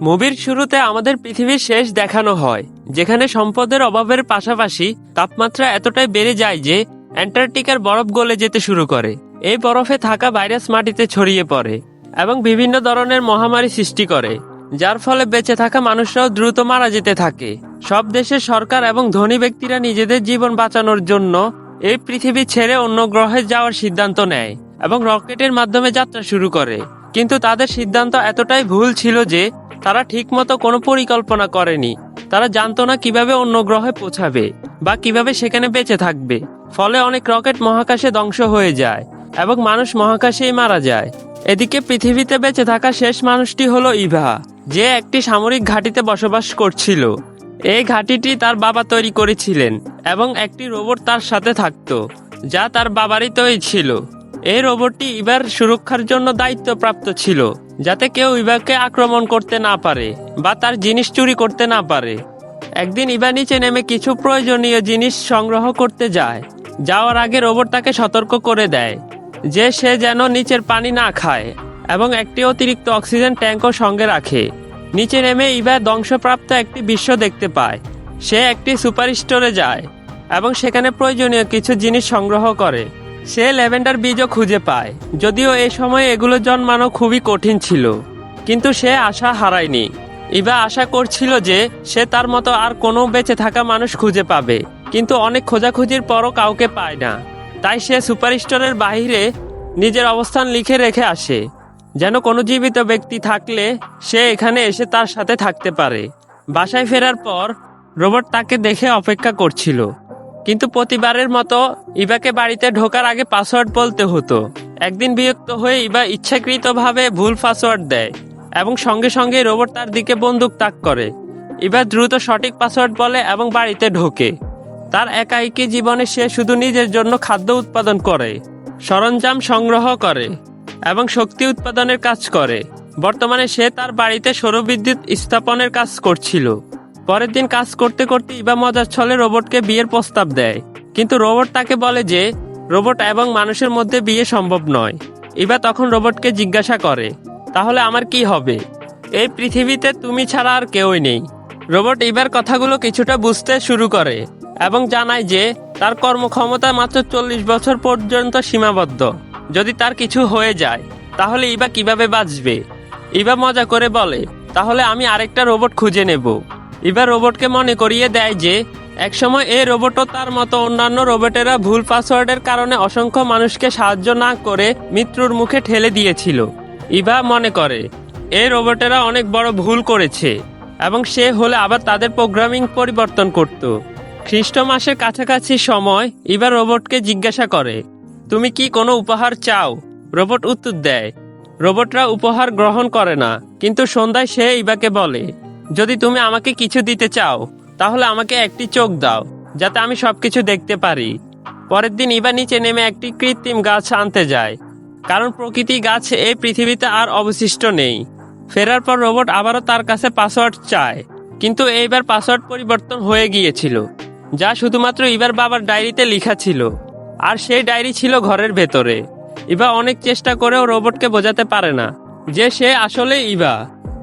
মুভির শুরুতে আমাদের পৃথিবীর শেষ দেখানো হয়, যেখানে সম্পদের অভাবের পাশাপাশি তাপমাত্রা এতটাই বেড়ে যায় যে অ্যান্টার্কটিকার বরফ গলে যেতে শুরু করে। এই বরফে থাকা ভাইরাস মাটিতে ছড়িয়ে পড়ে এবং বিভিন্ন ধরনের মহামারী সৃষ্টি করে, যার ফলে বেঁচে থাকা মানুষরাও দ্রুত মারা যেতে থাকে। সব দেশের সরকার এবং ধনী ব্যক্তিরা নিজেদের জীবন বাঁচানোর জন্য এই পৃথিবী ছেড়ে অন্য গ্রহে যাওয়ার সিদ্ধান্ত নেয় এবং রকেটের মাধ্যমে যাত্রা শুরু করে। কিন্তু তাদের সিদ্ধান্ত এতটাই ভুল ছিল যে তারা ঠিকমতো কোনো পরিকল্পনা করেনি। তারা জানতো না কীভাবে অন্য গ্রহে পৌঁছাবে বা কীভাবে সেখানে বেঁচে থাকবে। ফলে অনেক রকেট মহাকাশে ধ্বংস হয়ে যায় এবং মানুষ মহাকাশেই মারা যায়। এদিকে পৃথিবীতে বেঁচে থাকা শেষ মানুষটি হলো ইভা, যে একটি সামরিক ঘাঁটিতে বসবাস করছিল। এই ঘাঁটিটি তার বাবা তৈরি করেছিলেন এবং একটি রোবট তার সাথে থাকত, যা তার বাবারই তৈরি ছিল। এই রোবটটি ইবার সুরক্ষার জন্য দায়িত্বপ্রাপ্ত ছিল, যাতে কেউ ইবাকে আক্রমণ করতে না পারে বা তার জিনিস চুরি করতে না পারে। একদিন ইবা নিচে নেমে কিছু প্রয়োজনীয় জিনিস সংগ্রহ করতে যায়। যাওয়ার আগে রোবট তাকে সতর্ক করে দেয় যে সে যেন নিচের পানি না খায় এবং একটি অতিরিক্ত অক্সিজেন ট্যাঙ্কও সঙ্গে রাখে। নিচে নেমে ইবা ধ্বংসপ্রাপ্ত একটি বিশ্ব দেখতে পায়। সে একটি সুপার স্টোরে যায় এবং সেখানে প্রয়োজনীয় কিছু জিনিস সংগ্রহ করে। সে ল্যাভেন্ডার বীজও খুঁজে পায়। যদিও এ সময় এগুলো জন্মানো খুবই কঠিন ছিল, কিন্তু সে আশা হারায়নি। ইবা আশা করছিল যে সে তার মতো আর কোনো বেঁচে থাকা মানুষ খুঁজে পাবে, কিন্তু অনেক খোঁজাখুঁজির পরও কাউকে পায় না। তাই সে সুপার স্টোরের বাইরে নিজের অবস্থান লিখে রেখে আসে, যেন কোনো জীবিত ব্যক্তি থাকলে সে এখানে এসে তার সাথে থাকতে পারে। বাসায় ফেরার পর রোবট তাকে দেখে অপেক্ষা করছিল। কিন্তু প্রতিবারের মতো ইবাকে বাড়িতে ঢোকার আগে পাসওয়ার্ড বলতে হতো। একদিন বিরক্ত হয়ে ইবা ইচ্ছাকৃতভাবে ভুল পাসওয়ার্ড দেয় এবং সঙ্গে সঙ্গে রোবট তার দিকে বন্দুক তাক করে। ইবা দ্রুত সঠিক পাসওয়ার্ড বলে এবং বাড়িতে ঢোকে। তার একাইকি জীবনে সে শুধু নিজের জন্য খাদ্য উৎপাদন করে, সরঞ্জাম সংগ্রহ করে এবং শক্তি উৎপাদনের কাজ করে। বর্তমানে সে তার বাড়িতে সৌরবিদ্যুৎ স্থাপনের কাজ করছিল। পরের দিন কাজ করতে করতে ইবা মজার ছলে রোবটকে বিয়ের প্রস্তাব দেয়। কিন্তু রোবট তাকে বলে যে, রোবট এবং মানুষের মধ্যে বিয়ে সম্ভব নয়। ইবা তখন রোবটকে জিজ্ঞাসা করে, তাহলে আমার কি হবে? এই পৃথিবীতে তুমি ছাড়া আর কেউই নেই। রোবট এবার কথাগুলো কিছুটা বুঝতে শুরু করে এবং জানায় যে, তার কর্মক্ষমতা মাত্র চল্লিশ বছর পর্যন্ত সীমাবদ্ধ। যদি তার কিছু হয়ে যায়, তাহলে ইবা কীভাবে বাঁচবে? ইবা মজা করে বলে, তাহলে আমি আরেকটা রোবট খুঁজে নেব। ইবা রোবটকে মনে করিয়ে দেয় যে, একসময় এই রোবটও তার মতো অন্যান্য রোবটেরা ভুল পাসওয়ার্ডের কারণে অসংখ্য মানুষকে সাহায্য না করে মৃত্যুর মুখে ঠেলে দিয়েছিল। ইভা মনে করে, এই রোবটেরা অনেক বড় ভুল করেছে এবং সে হলে আবার তাদের প্রোগ্রামিং পরিবর্তন করত। খ্রিস্ট মাসের কাছাকাছি সময় ইভা রোবটকে জিজ্ঞাসা করে, তুমি কি কোনো উপহার চাও? রোবট উত্তর দেয় রোবটরা উপহার গ্রহণ করে না, কিন্তু সন্ধ্যায় সে ইবাকে বলে যদি তুমি আমাকে কিছু দিতে চাও, তাহলে আমাকে একটি চোখ দাও, যাতে আমি সবকিছু দেখতে পারি। পরের দিন ইবা নিচে নেমে একটি কৃত্রিম গাছ আনতে যায়, কারণ প্রকৃতি গাছ এই পৃথিবীতে আর অবশিষ্ট নেই। ফেরার পর রোবট আবারও তার কাছে পাসওয়ার্ড চায়, কিন্তু এইবার পাসওয়ার্ড পরিবর্তন হয়ে গিয়েছিল, যা শুধুমাত্র ইবার বাবার ডায়েরিতে লেখা ছিল, আর সেই ডায়েরি ছিল ঘরের ভেতরে। ইবা অনেক চেষ্টা করেও রোবটকে বোঝাতে পারে না যে সে আসলে ইবা।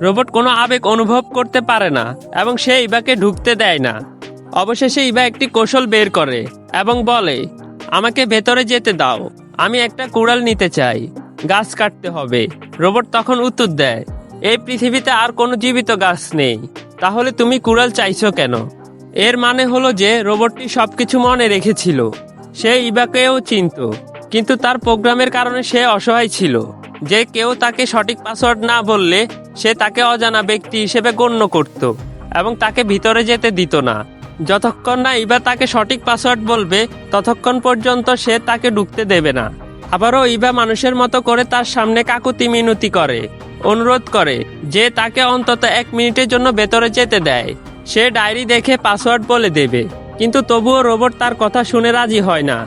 রোবট কোনো আবেগ অনুভব করতে পারে না এবং সে ইবাকে ঢুকতে দেয় না। অবশেষে ইবা একটি কৌশল বের করে এবং বলে, আমাকে ভেতরে যেতে দাও। আমি একটা কুড়াল নিতে চাই। গাছ কাটতে হবে। রোবট তখন উত্তর দেয়, এই পৃথিবীতে আর কোনো জীবিত গাছ নেই। তাহলে তুমি কুড়াল চাইছো কেন? এর মানে হলো যে রোবটটি সবকিছু মনে রেখেছিল। সে ইবাকেও চিনত, কিন্তু তার প্রোগ্রামের কারণে সে অসহায় ছিল। যে কেউ তাকে সঠিক পাসওয়ার্ড না বললে সে তাকে অজানা ব্যক্তি হিসেবে গণ্য করত এবং তাকে ভিতরে যেতে দিত না। যতক্ষণ না ইবা তাকে সঠিক পাসওয়ার্ড বলবে, ততক্ষণ পর্যন্ত সে তাকে ঢুকতে দেবে না। আবারও ইবা মানুষের মতো করে তার সামনে কাকুতি মিনতি করে, অনুরোধ করে যে তাকে অন্তত এক মিনিটের জন্য ভেতরে যেতে দেয়। সে ডায়েরি দেখে পাসওয়ার্ড বলে দেবে, কিন্তু তবুও রোবট তার কথা শুনে রাজি হয় না।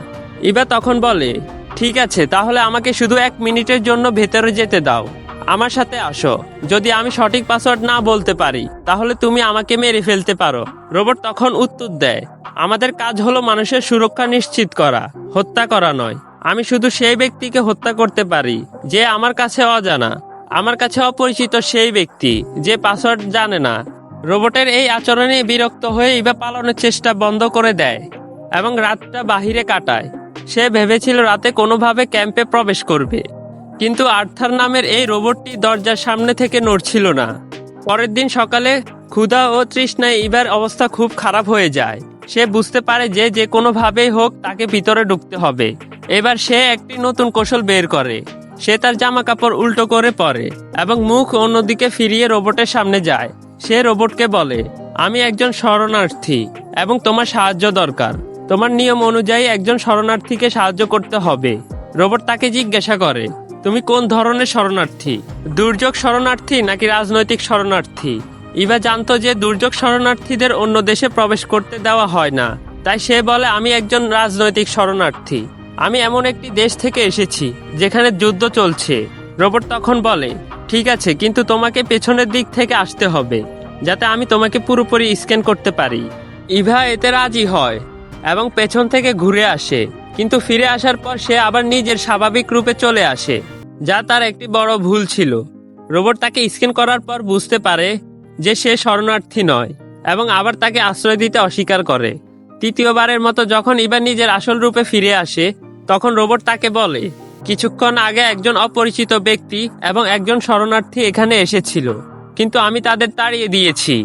ইবা তখন বলে, ঠিক আছে, তাহলে আমাকে শুধু এক মিনিটের জন্য ভেতরে যেতে দাও। আমার সাথে আসো। যদি আমি সঠিক পাসওয়ার্ড না বলতে পারি, তাহলে তুমি আমাকে মেরে ফেলতে পারো। রোবট তখন উত্তর দেয়, আমাদের কাজ হলো মানুষের সুরক্ষা নিশ্চিত করা, হত্যা করা নয়। আমি শুধু সেই ব্যক্তিকে হত্যা করতে পারি, যে আমার কাছে অজানা। আমার কাছে অপরিচিত সেই ব্যক্তি, যে পাসওয়ার্ড জানে না। রোবটের এই আচরণে বিরক্ত হয়ে ইভা পালনের চেষ্টা বন্ধ করে দেয় এবং রাতটা বাহিরে কাটায়। সে ভেবেছিল রাতে কোনোভাবে ক্যাম্পে প্রবেশ করবে। কিন্তু আর্থার নামের এই রোবটটি দরজার সামনে থেকে নড়ছিল না। পরের দিন সকালে ক্ষুধা ও তৃষ্ণায় ইবার অবস্থা খুব খারাপ হয়ে যায়। সে বুঝতে পারে যে যে কোনোভাবেই হোক তাকে ভিতরে ঢুকতে হবে। এবার সে একটি নতুন কৌশল বের করে। সে তার জামা কাপড় উল্টো করে পরে এবং মুখ অন্যদিকে ফিরিয়ে রোবটের সামনে যায়। সে রোবটকে বলে, আমি একজন শরণার্থী এবং তোমার সাহায্য দরকার। তোমার নিয়ম অনুযায়ী একজন শরণার্থীকে সাহায্য করতে হবে। রোবট তাকে জিজ্ঞাসা করে তুমি কোন ধরনের শরণার্থী? দুর্যোগ শরণার্থী নাকি রাজনৈতিক শরণার্থী? ইভা জানতো যে দুর্যোগ শরণার্থীদের অন্য দেশে প্রবেশ করতে দেওয়া হয় না। তাই সে বলে, আমি একজন রাজনৈতিক শরণার্থী। আমি এমন একটি দেশ থেকে এসেছি যেখানে যুদ্ধ চলছে। রোবট তখন বলে, ঠিক আছে, কিন্তু তোমাকে পেছনের দিক থেকে আসতে হবে, যাতে আমি তোমাকে পুরোপুরি স্ক্যান করতে পারি। ইভা এতে রাজি হয় এবং পেছন থেকে ঘুরে আসে। কিন্তু ফিরে আসার পর সে আবার নিজের স্বাভাবিক রূপে চলে আসে, যা তার একটি বড় ভুল ছিল। রোবট তাকে স্ক্যান করার পর বুঝতে পারে যে সে শরণার্থী নয় এবং আবার তাকে আশ্রয় দিতে অস্বীকার করে। তৃতীয়বারের মতো যখন ইভা নিজের আসল রূপে ফিরে আসে, তখন রোবট তাকে বলে, কিছুক্ষণ আগে একজন অপরিচিত ব্যক্তি এবং একজন শরণার্থী এখানে এসেছিল, কিন্তু আমি তাদের তাড়িয়ে দিয়েছি।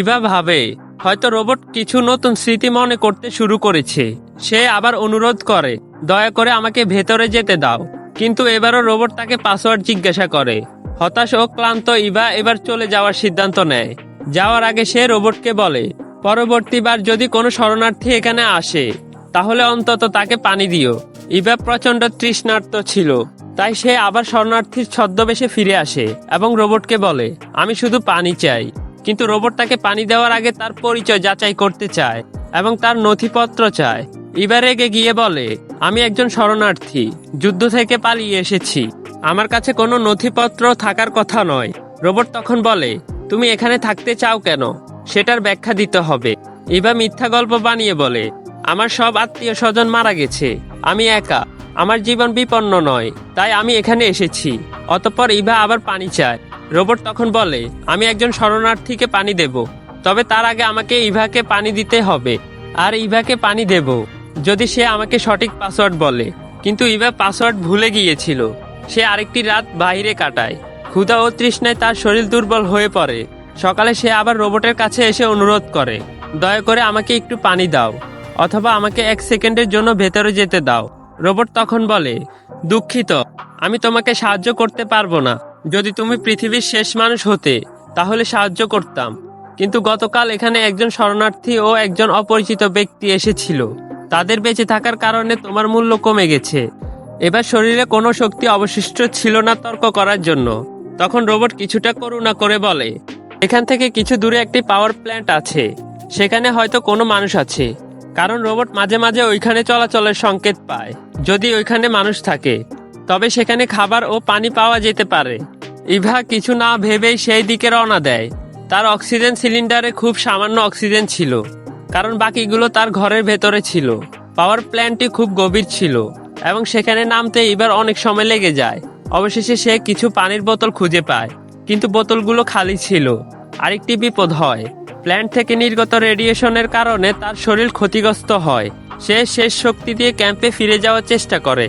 ইভা ভাবে হয়তো রোবট কিছু নতুন স্মৃতি মনে করতে শুরু করেছে। সে আবার অনুরোধ করে, দয়া করে আমাকে ভেতরে যেতে দাও। কিন্তু এবারও রোবট তাকে পাসওয়ার্ড জিজ্ঞাসা করে। হতাশ ও ক্লান্ত ইভা এবার চলে যাওয়ার সিদ্ধান্ত নেয়। যাওয়ার আগে সে রোবটকে বলে, পরবর্তীবার যদি কোনো শরণার্থী এখানে আসে, তাহলে অন্তত তাকে পানি দিও। ইভা প্রচণ্ড তৃষ্ণার্ত ছিল, তাই সে আবার শরণার্থীর ছদ্মবেশে ফিরে আসে এবং রোবটকে বলে, আমি শুধু পানি চাই। কিন্তু রোবট তাকে পানি দেওয়ার আগে তার পরিচয় যাচাই করতে চায় এবং তার নথিপত্র চায়। ইভা রেগে গিয়ে বলে, আমি একজন শরণার্থী, যুদ্ধ থেকে পালিয়ে এসেছি। আমার কাছে কোনো নথিপত্র থাকার কথা নয়। রোবট তখন বলে, তুমি এখানে থাকতে চাও কেন? সেটার ব্যাখ্যা দিতে হবে। ইভা মিথ্যা গল্প বানিয়ে বলে, আমার সব আত্মীয় স্বজন মারা গেছে। আমি একা। আমার জীবন বিপন্ন নয়। তাই আমি এখানে এসেছি। অতঃপর ইভা আবার পানি চায়। রোবট তখন বলে, আমি একজন শরণার্থীকে পানি দেব, তবে তার আগে আমাকে ইভাকে পানি দিতে হবে, আর ইভাকে পানি দেব। যদি সে আমাকে সঠিক পাসওয়ার্ড বলে। কিন্তু ইভা পাসওয়ার্ড ভুলে গিয়েছিল। সে আরেকটি রাত বাইরে কাটায়। ক্ষুধা ও তৃষ্ণায় তার শরীর দুর্বল হয়ে পড়ে। সকালে সে আবার রোবটের কাছে এসে অনুরোধ করে, দয়া করে আমাকে একটু পানি দাও, অথবা আমাকে এক সেকেন্ডের জন্য ভেতরে যেতে দাও। রোবট তখন বলে, দুঃখিত, আমি তোমাকে সাহায্য করতে পারব না। যদি তুমি পৃথিবীর শেষ মানুষ হতে, তাহলে সাহায্য করতাম। কিন্তু গতকাল এখানে একজন শরণার্থী ও একজন অপরিচিত ব্যক্তি এসেছিল। তাদের বেঁচে থাকার কারণে তোমার মূল্য কমে গেছে। এবার শরীরে কোনো শক্তি অবশিষ্ট ছিল না তর্ক করার জন্য। তখন রোবট কিছুটা করুণা করে বলে, এখান থেকে কিছু দূরে একটি পাওয়ার প্ল্যান্ট আছে। সেখানে হয়তো কোনো মানুষ আছে। কারণ রোবট মাঝে মাঝে ওইখানে চলাচলের সংকেত পায়, যদি ওইখানে মানুষ থাকে। তবে সেখানে খাবার ও পানি পাওয়া যেতে পারে। ইভা কিছু না ভেবেই সেই দিকে রওনা দেয়। তার অক্সিজেন সিলিন্ডারে খুব সামান্য অক্সিজেন ছিল, কারণ বাকিগুলো তার ঘরের ভেতরে ছিল। পাওয়ার প্ল্যান্টটি খুব গভীর ছিল, এবং সেখানে নামতে এবার অনেক সময় লেগে যায়। অবশেষে সে কিছু পানির বোতল খুঁজে পায়, কিন্তু বোতলগুলো খালি ছিল। আরেকটি বিপদ হয়। প্ল্যান্ট থেকে নির্গত রেডিয়েশনের কারণে তার শরীর ক্ষতিগ্রস্ত হয়। সে শেষ শক্তি দিয়ে ক্যাম্পে ফিরে যাওয়ার চেষ্টা করে।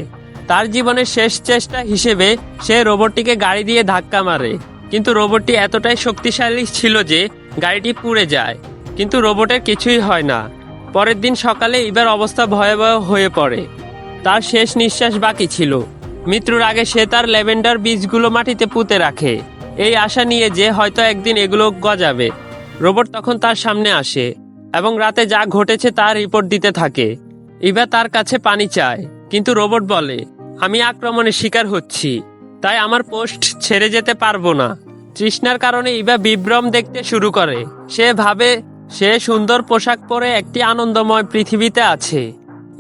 তার জীবনের শেষ চেষ্টা হিসেবে সে রোবটটিকে গাড়ি দিয়ে ধাক্কা মারে। কিন্তু রোবটটি এতটাই শক্তিশালী ছিল যে গাড়িটি পুড়ে যায়। কিন্তু রোবটের কিছুই হয় না। পরের দিন সকালে ইবার অবস্থা ভয়াবহ হয়ে পড়ে। তার শেষ নিঃশ্বাস বাকি ছিল। মৃত্যুর আগে সে তার ল্যাভেন্ডার বীজগুলো মাটিতে পুঁতে রাখে। এই আশা নিয়ে যে হয়তো একদিন এগুলো গজাবে। রোবট তখন তার সামনে আসে এবং রাতে যা ঘটেছে তার রিপোর্ট দিতে থাকে। ইভা তার কাছে পানি চায়, কিন্তু রোবট বলে আমি আক্রমণের শিকার হচ্ছি, তাই আমার পোস্ট ছেড়ে যেতে পারব না। তৃষ্ণার কারণে ইভা বিভ্রম দেখতে শুরু করে। সে ভাবে সে সুন্দর পোশাক পরে একটি আনন্দময় পৃথিবীতে আছে।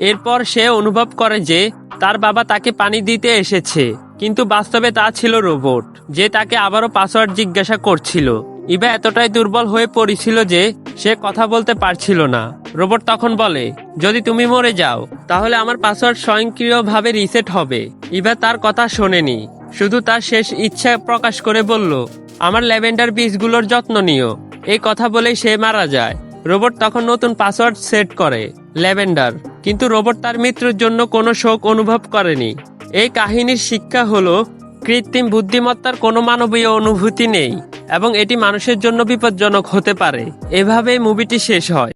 এরপর সে অনুভব করে যে তার বাবা তাকে পানি দিতে এসেছে, কিন্তু বাস্তবে তা ছিল রোবট, যে তাকে আবারও পাসওয়ার্ড জিজ্ঞাসা করছিল। ইভা এতটাই দুর্বল হয়ে পড়েছিল যে সে কথা বলতে পারছিল না। রোবট তখন বলে, যদি তুমি মরে যাও, তাহলে আমার পাসওয়ার্ড স্বয়ংক্রিয়ভাবে রিসেট হবে। ইভা তার কথা শোনেনি। শুধু তার শেষ ইচ্ছা প্রকাশ করে বলল, আমার ল্যাভেন্ডার বীজগুলোর যত্ন নিও। এই কথা বলেই সে মারা যায়। রোবট তখন নতুন পাসওয়ার্ড সেট করে, ল্যাভেন্ডার। কিন্তু রোবট তার মৃত্যুর জন্য কোনো শোক অনুভব করেনি। এই কাহিনীর শিক্ষা হলো, কৃত্রিম বুদ্ধিমত্তার কোনো মানবীয় অনুভূতি নেই। এবং এটি মানুষের জন্য বিপজ্জনক হতে পারে। এভাবে মুভিটি শেষ হয়।